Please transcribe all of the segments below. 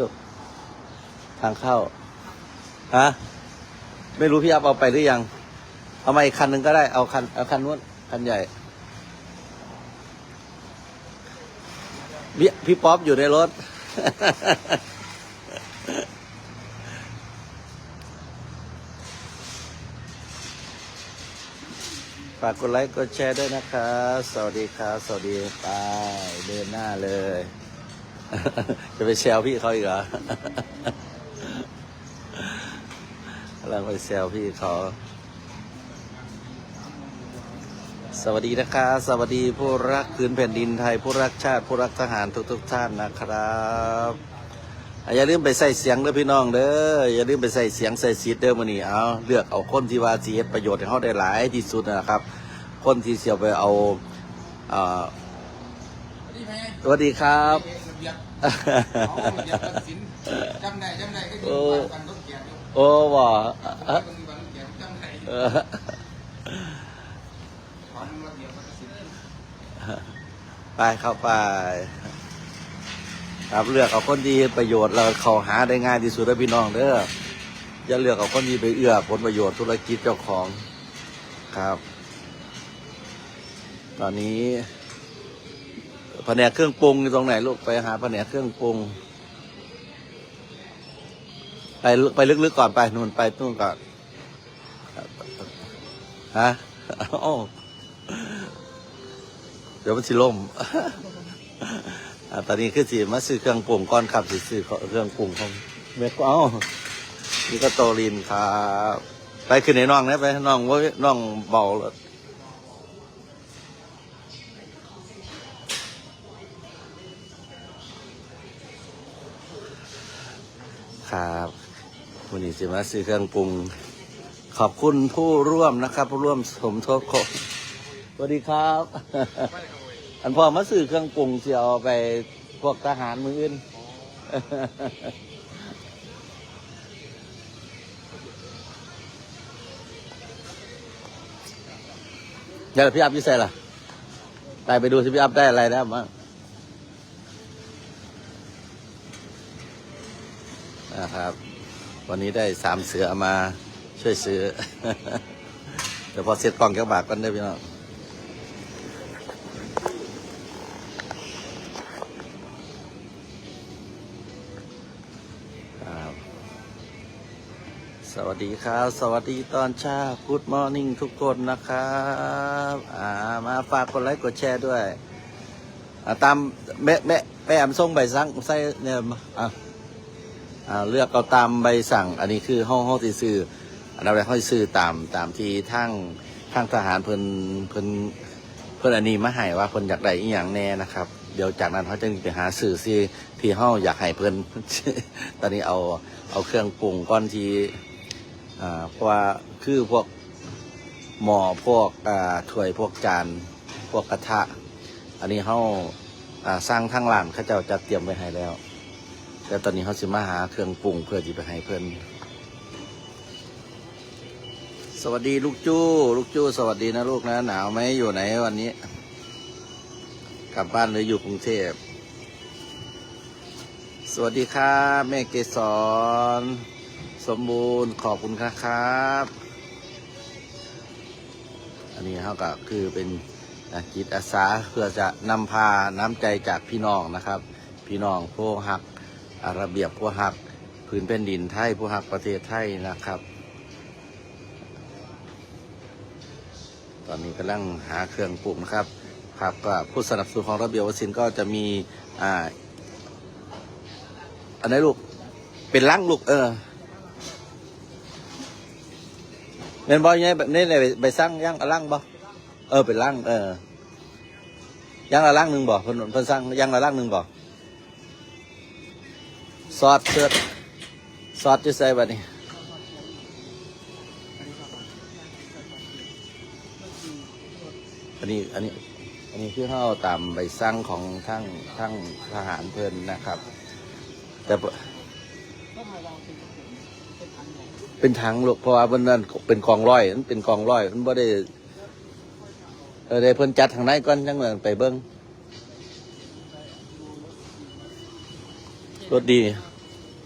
ลูกทางเข้าฮะไม่รู้พี่อัพเอาไปหรือยัง เอามาอีกคันหนึ่งก็ได้เอาคันเอาคันนู้นคันใหญ่พี่พี่ป๊อปอยู่ในรถ ฝากกดไลค์กดแชร์ด้วยนะครับสวัสดีครับ สวัสดีไปเดินหน้าเลย จะไปแซวพี่เขาอีกเหรอกำลังไปแซวพี่เขา สวัสดีนะครับสวัสดีผู้รักพื้นแผ่นดินไทย ผู้รักชาติ ผู้รักทหารทุกๆท่านนะครับอย่าลืมไปใส่เสียงเด้อพี่น้องเด้ออย่าลืมไปใส่เสียงใส่ซีดเด้อมื้อนี้เอาเลือกเอาคนที่ว่าสิเฮ็ดประโยชน์ให้เขาได้หลายที่สุดนะครับ คนที่เสียไปเอาสวัสดีครับ เบียบเอาระเบียบตัดสินจำได้จำได้ก็คือวันวันรถเกียร์อยู่โอ้บ่เอเอ่ออวันรถเกียร์จำได้เออของระเบียบตัดสินไปเข้าไปครับเลือกเอาคนดีประโยชน์เราเขาหาได้ง่ายที่สุดแล้วพี่น้องเด้ออย่าเลือกเอาคนดีไปเอื้อผลประโยชน์ธุรกิจเจ้าของครับ ตอนนี้ แผนกเครื่องปรุงอยู่ตรงไหนลูกไปหาแผนกเครื่องปรุง ไปไปลึกๆก่อนไปนู่นไปนู่นก่อนฮะโอ้เดี๋ยวมันสิล่มอ่าตอนนี้คือสิมาซื้อเครื่องปรุงก่อนครับสิซื้อเครื่องปรุงของเมกเอ้านี่ก็โตลินครับไปขึ้นในน้องนะไปน้องว่าน้องเบาแล้ว ครับวันนี้สิมาซื้อเครื่องปรุง ขอบคุณผู้ร่วมนะครับผู้ร่วมสมทบสวัสดีครับ อันพอมาซื้อเครื่องปรุงเสียเอาไปพวกทหารมืออื่นเดี๋ยวพี่อัพยี่ใส่ล่ะไปไปดูสิพี่อัพได้อะไรแล้วมั้ง นะครับ วันนี้ได้สามเสือมาช่วยซื้อเดี๋ยวพอเสร็จกล่องแก้วบากกันได้พี่น้องสวัสดีครับ สวัสดีตอนเช้า Good Morning ทุกคนนะครับอ่ามาฝากกดไลค์กดแชร์ด้วย อ่าตามแม่แม่แม่แอมส่งใบสั่งใส่เนี่ยอ่าอ่า เลือกเอาตามใบสั่ง อันนี้คือห้องห้อตีซื้ออันนั้นห้องซื้อตามตามที่ทั้งทั้งทหารเพิ่นเพิ่นเพิ่นอันนี้มาให้ว่าเพิ่นอยากได้อีหยังแน่นะครับเดี๋ยวจากนั้นเขาจะไปหาสื่อที่ที่ห้องอยากให้เพิ่นตอนนี้เอาเอาเครื่องปรุงก้อนที่อ่าเพราะว่าคือพวกหม้อพวกอ่าถ้วยพวกจานพวกกระทะ อันนี้เขาอ่าสร้างทั้งร้านเขาเจ้าจัดเตรียมไว้ให้แล้ว แต่ตอนนี้เขาสิมาหาเครื่องปรุงเพื่อที่ไปให้เพิ่อนสวัสดีลูกจู้ ลูกจู้ สวัสดีนะลูกนะ หนาวไหมอยู่ไหนวันนี้ กลับบ้านหรืออยู่กรุงเทพสวัสดีครับแม่เกสรสมบูรณ์ขอบคุณครับ อันนี้เขาก็คือเป็นจิตอาสาเพื่อจะนำพาน้ำใจจากพี่น้องนะครับ พี่น้องผู้หัก ระเบียบผู้หักพื้นเป็นดินไทยผู้หักประเทศไทยนะครับ ตอนนี้กำลังหาเครื่องปรุงนะครับครับก็ผู้สนับสนุนของระเบียบวสินก็จะมีอ่าอันไหนลูกเป็นลังลูกเออเงินบอยไงแบบนี้เลยไปสร้างย่างอลังบ่เออเป็นลังเออย่างละลังหนึ่งบ่เพิ่นเพิ่นสร้างย่างละลังหนึ่งบ่ ซอสเสื้อซอสจะใส่บัดนี้อันนี้อันนี้อันนี้คือเขาเอาตามใบสั่งของทั้งทั้งทหารเพิ่อนนะครับ แต่เป็นถังหลูกเพราะว่ามันนั่นเป็นกองร้อยมันเป็นกองร้อย มันไม่ได้เออได้เพิ่นจัดทางไหนก่อนจังเลยไปเบิ้ง รถดี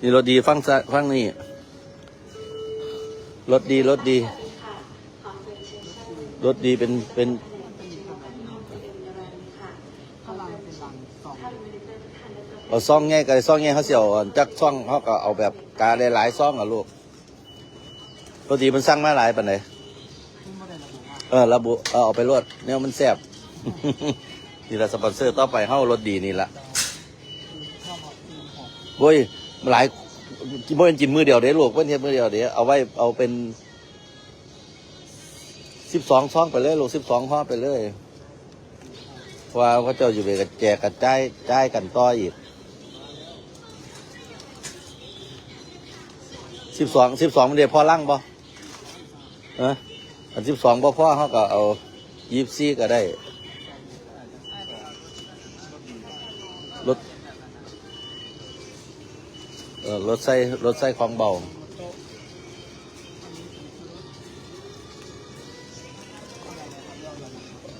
นี่รถดีฟังซะฟังนี่รถดีรถดีรถดีเป็นเป็นเอาซ่องง่ายกับซ่องง่ายเขาเสียวจักซ่องเขาก็เอาแบบกาไดหลายซ่องอะลูกรถดีมันสั่งมาหลายปันไหนซึ่งไม่ได้ระบุว่าเออระบุเออเอาไปรวดเนี่ยมันแซ่บนี่ละสปอนเซอร์ต่อไปเฮ้ารถดีนี่ละ คือชอบเอาทีมหก โว้ยหลายกินบ่เป็นกินมือเดียวเด้ลูกเพิ่นเฮ็ดมือเดียวเด้เอาไว้เอาเป็นสิบสองซ่องไปเลยลูกสิบสองห่อไปเลยว่าเขาเจ้าอยู่ไปกับแจกกันจ่ายจ่ายกันต่ออีกสิบสองสิบสองมันเดียวพอลั่งบ่เอออันสิบสองบ่พ่อเขาก็เอายี่สิบสี่ก็ได้รถ เออรถใส่รถใส่ของเบา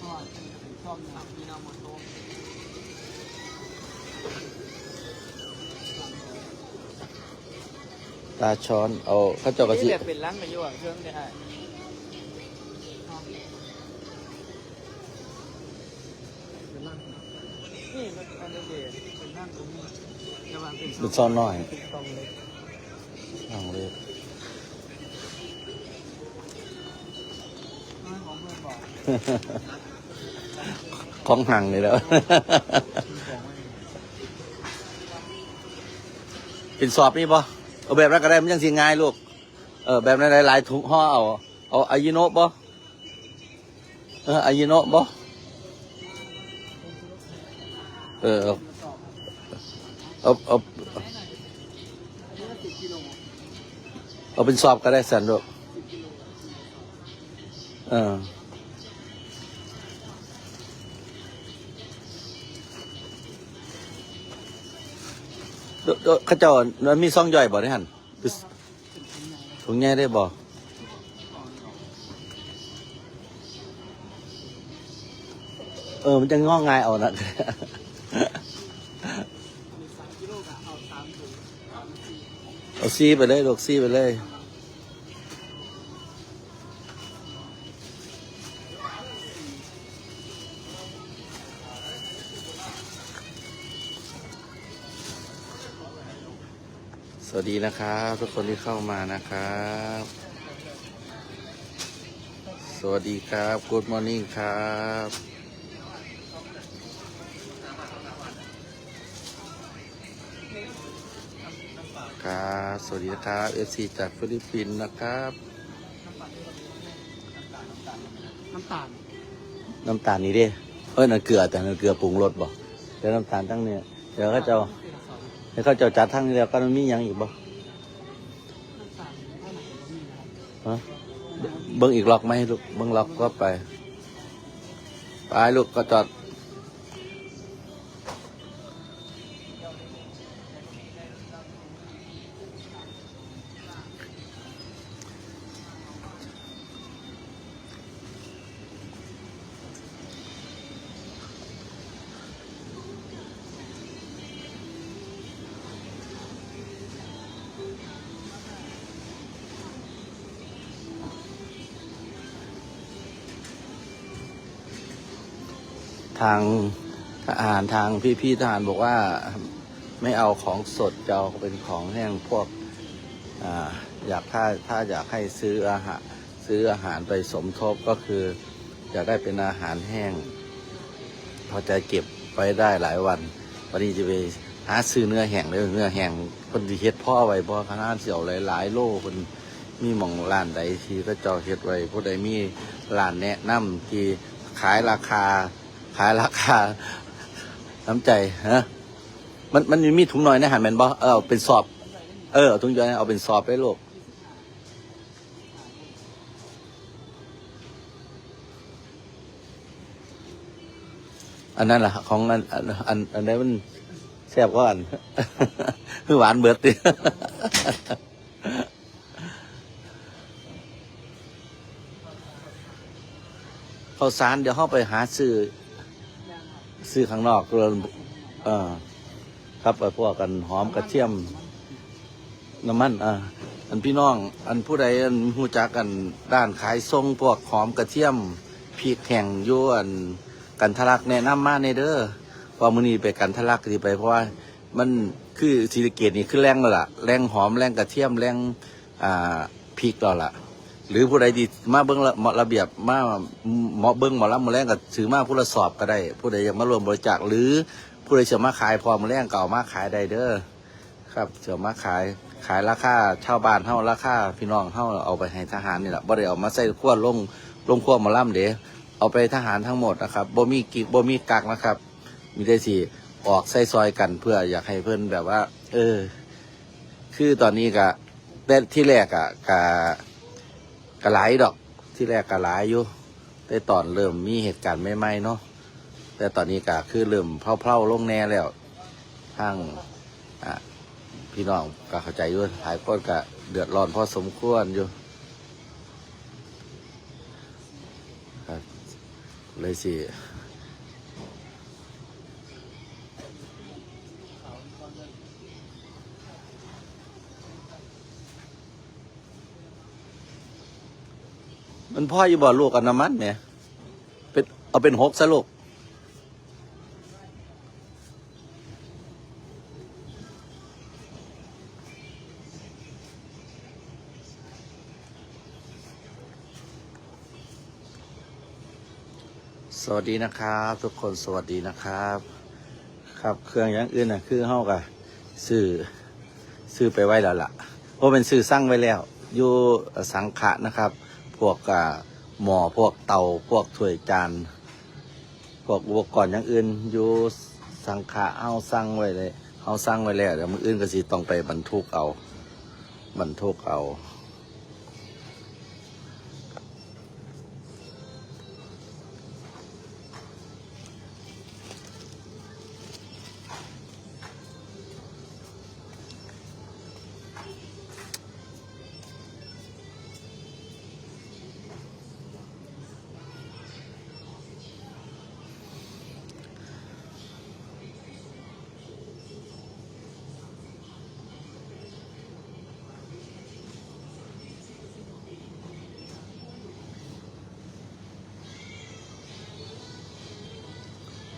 ก็ชอบาตาช้อนเอาเขาเจ้ากระสินี่แบบเป็นร้านมาอยู่อะเครื่องเนี่ยนี่มันอันเด็เป็นนั่งตรงนี้ เป็นมันซ่อนน้อยเป็นกองเล็กนั่งเลยน้อยของห่างเลยแล้วอกว่าเป็นสอบนี่ปะเอาแบบนั้นก็ได้มันยังสิง่ายลูก เออแบบนั้นหลายๆถุงห่อเอา เอาอายิโนะปะเอออายิโนะปะเออ เอาเอาเอาเอาเป็นสอบก็ได้สันลูกเออเดี๋ยวเดี๋ยวเขาเจ้ามันมีซ่องย่อยบ่ได้หันถุงใหญ่ได้บ่เออ มันจะงอกงายเอานะ มีสามกิโลกะเอาสามถุงสามสี่ เอา ซีไปเลย ลูกซีไปเลย สวัสดีนะครับ ทุกคนที่เข้ามานะครับ สวัสดีครับ Good Morning ครับ ครับ สวัสดีนะครับเอซีจากฟิลิปปินส์นะครับ น้ำตาล น้ำตาลนี่ดิเอ้ยนั่นเกลือแต่นั่นเกลือปรุงรสบ่เดี๋ยวน้ำตาลตั้งเนี่ยเดี๋ยวเขาเจ้าเดี๋ยวเขาเจ้าจัดทั้งนี้แล้วก็มันมีหยังอีกบ่น้ำตาลเท่าไหร่ก็มีนะครับฮะเบิ้งอีกล็อกไหมลูกเบิ้งล็อกก็ไป ไปลูกก็จอด ทางทหารทางพี่ๆทหารบอกว่าไม่เอาของสดจะเอาเป็นของแห้งพวกออยากถ้าถ้าอยากให้ซื้ออาหารซื้ออาหารไปสมทบก็คืออยากได้เป็นอาหารแห้งพอจะเก็บไว้ได้หลายวันวันนี้จะไปหาซื้อเนื้อแห้งเลยเนื้อแห้งคนที่เฮ็ดพ่อไว้บ่ขนาดเสี่ยวหลายหลายๆโลคนมีหม่องร้านใดที่ก็จ้าเฮ็ดไว้ผู้ใดมีร้านแนะนำที่ขายราคา ขายราคา น้ำใจฮะมันมันมีถุงน่อยในะหันแมนบ่เออเอาเป็นสอบ เออถุงย่อยเอาเป็นสอบไปลูกอันนั้นล่ะ ของอันอันอันอันไหนมันแซ่บกว่าอันคือหวานเบิดติข้าวสารเดี๋ยวเข้าไปหาซื้อ ซื้อข้างนอกเราเออครับไปพวกกันหอมกระเทียม น้ำมันอ่าอันพี่น้อง อันผู้ใดอันหูจักกันด้านขายทรงพวกหอมกระเทียมพริกแห้งยวนกันทะลักแนะนำมาในเด้อพอมื้อนี้ไปกันทะลักที่ไปเพราะว่ามันคือศรีสะเกดนี่คือแรงแล้วล่ะแรงหอมแรงกระเทียมแรงอ่าพริกแล้วล่ะ หรือผู้ใดดีมาเบิ้งละเหมาะระเบียบมาเหมาะเบิ้งหมอลำหมอแรงก็ถือมาผู้ละสอบก็ได้ ผู้ใดอยากมารวมบริจาคหรือผู้ใดจะมาขายพอหมอแรงเก่ามาขายได้เด้อครับจะมาขายขายราคาชาวบ้านเท่าราคาพี่น้องเท่าเอาไปให้ทหารนี่แหละบ่ได้เอามาใส่ขั้วลงลงขั้วหมอลำเด้เอาไปทหารทั้งหมดนะครับบ่มีกิกบ่มีกักนะครับ มีได้สิออกใส่ซอยกันเพื่ออยากให้เพื่อนแบบว่า เออ คือตอนนี้กะแต่ที่แรกอะกะ กะหลดอก ที่แรกกะหลอยู่แต่ตอนเริ่มมีเหตุการณ์ไม่ๆเนาะแต่ตอนนี้ก็คือเริ่มเพลาๆลงแน่แล้วทางอะพี่น้องก็เข้าใจอยู่หลายคนก็เดือดร้อนพอสมควรอยู่เลยสิ มันพ่ออยู่บ่ลูกอนนามันเนี่ยเป็นเอาเป็นหกซะลูกสวัสดีนะครับ ทุกคนสวัสดีนะครับ ครับเครื่องอย่างอื่นน่ะคือเฮากะซื้อซื้อไปไว้แล้วล่ะเพราะเป็นซื้อสั่งไว้แล้วอยู่สังขะนะครับ พวกกาหมอพวกเตาพวกถ้วยจานพวกอุปกรณ์อย่างอื่นอยู่สังขาเอาสั่งไว้เลยเอาสั่งไว้แล้วเดี๋ยวมืออื่นก็สิต้องไปบรรทุกเอา บรรทุกเอา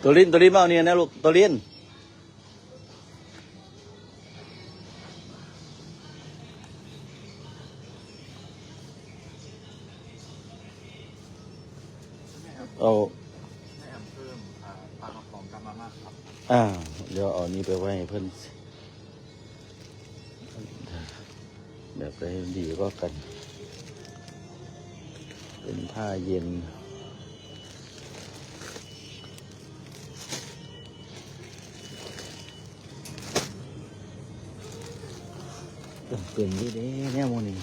ตัวลินตัวลินมาเอาเนี่ยนะลูกตัวลินเอาให้แอมเพิ่มอ่าปลากระป๋องกับมาม่าครับอ่าเดี๋ยวเอานี้ไปไว้ให้เพิ่น เป็นดีเด้แน่โมนี่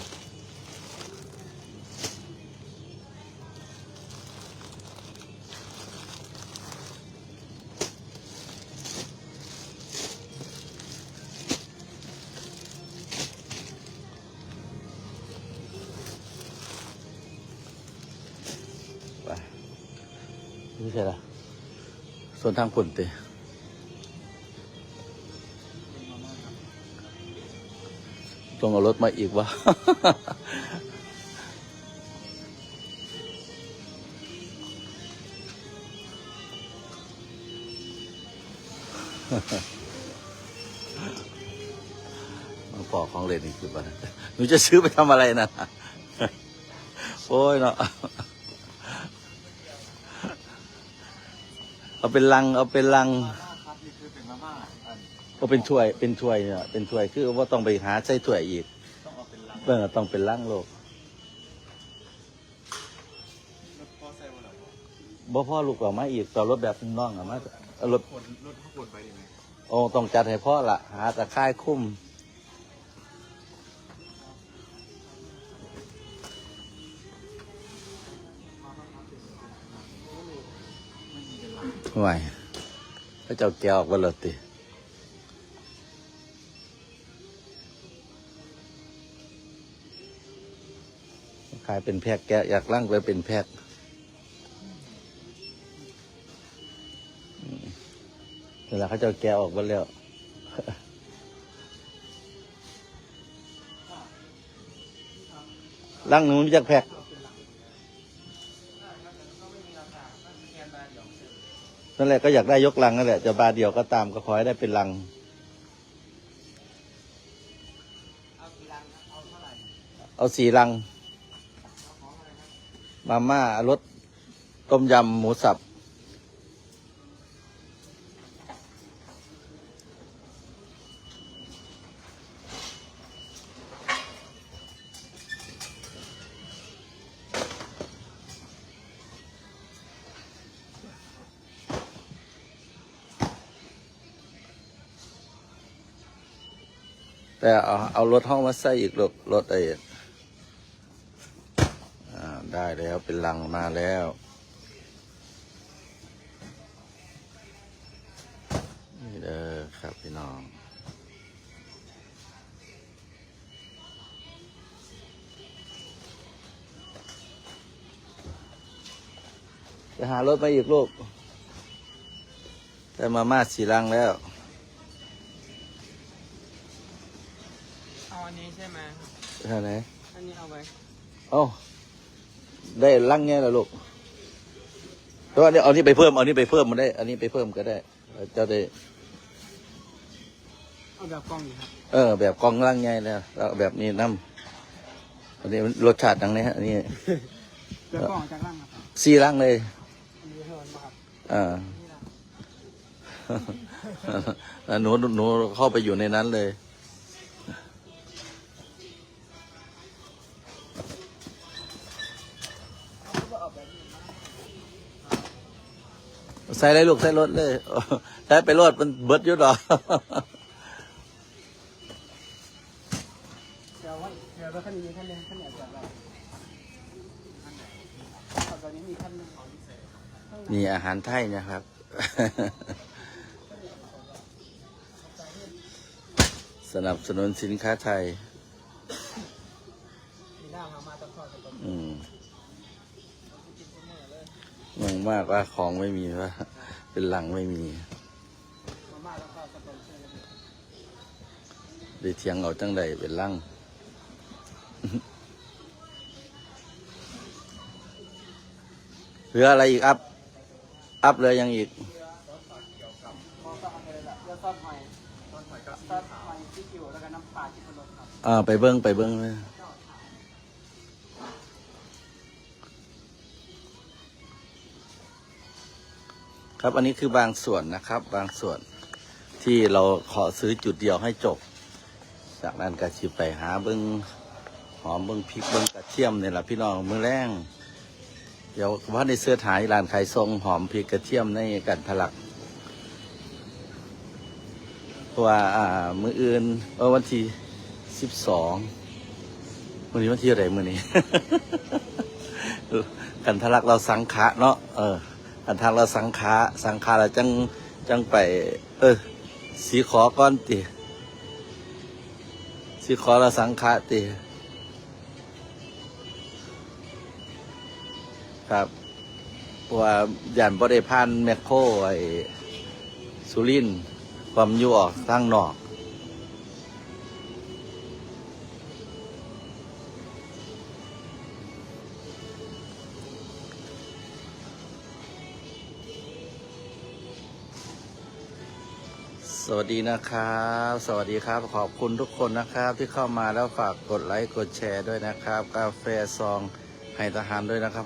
ไปนี่ใช่ละส่วนทางผลเตะ ต้องเอารถมาอีกวะมาปอกของเล่นอีกคือบ้านหนูจะซื้อไปทำอะไรนะโอ้ยเนาะเอาเป็นลัง เอาเป็นลัง ก็เป็นถ้วยเป็นถ้วยเนี่ยเป็นถ้วยคือว่าต้องไปหาใส่ถ้วยอีกต้องเอาเป็นลังเบิ่งต้องเป็นลังโลกรถพ่อใส่วันไหนบ่พ่อลูกออกมาอีกต่อรถแบบน้องออกมาเอารถคนรถข้าวปวดไปยังไงโอ้ต้องจัดให้พ่อละหาตะข่ายคุ้มไหวพระเจ้าแก้วออกวันละติายเป็นแพ็กแกะอยากลั่งไปเป็นแพ็กอืมเวลาเขาเจ้าแกะออกมาแล้วลังหนึ่งมันจักแพ็คนั่นแหละก็อยากได้ยกลังนั่นแหละจะบาเดียวก็ตามก็ขอให้ได้เป็นลังเอากี่ลังเอาสี่ลัง มาม่ารสต้มยำหมูสับ แต่เอาเอารถห้องมาใส่อีกรถรถไอ้อ่าได้ แล้วเป็นลังมาแล้วนี่เด้อครับพี่น้องไปหารถมาอีกลูกได้มาม่าสีลังแล้ว เอาอันนี้ใช่ไหมเท่าไหนอันนี้เอาไว้ เอ้า ได้ลังไงล่ะลูกแต่ว่าเนี่ยเอานี่ไปเพิ่ม เอานี่ไปเพิ่มมันได้ อันนี้ไปเพิ่มก็ได้เจ้าได้เอาแบบกล้องอยู่ครับเออ แบบกองลังไงแล้วแล้วแบบนี้น้ำอันนี้รสชาติดังนี้ฮะอันนี้แบบกล้องจากล่างครับสี่ลังเลยอันนี้เท่านั้นมาครับอ่านี่นะหนูหนูเข้าไปอยู่ในนั้นเลย ใส่ไรลูกใส่รถเลยใส่ไปรถมันเบิดยุดหรอนี่อาหารไทยนะครับ สนับสนุนสินค้าไทยอืมงงมากว่าของไม่มีวะ เป็นหลังไม่มีได้เทียงเอาจังใดเป็นลังเหลืออะไรอีกอัพ อัพเลยยังอีกอ่าไปเบิ้งไปเบิ้งเลย ครับอันนี้คือบางส่วนนะครับ บางส่วนที่เราขอซื้อจุดเดียวให้จบ จากนั้นก็ชิไปหาเบิ้งหอมเบิ้งพริกเบิ้งกระเทียมเนี่ยแหละพี่น้องมือแรงเดี๋ยวว่าในเสื้อถ่ายร้านขายทรงหอมพริกกระเทียมในกันทะลักเพราะว่าอ่ามืออื่นเออวันที่สิบสองวันนี้วันที่อะไรมือนี้ กันทะลักเราสังขะเนาะเออ กันทางเราสังขะสังขะเราจังจังไป เออ สีขอก้อนติสีขอเราสังขะติครับเพราะว่าย่านบริพานแมคโครไอสุรินความอยู่ออกทางนอก สวัสดีนะครับ สวัสดีครับ ขอบคุณทุกคนนะครับ ที่เข้ามาแล้วฝากกดไลค์กดแชร์ด้วยนะครับ กาแฟซองให้ทหารด้วยนะครับ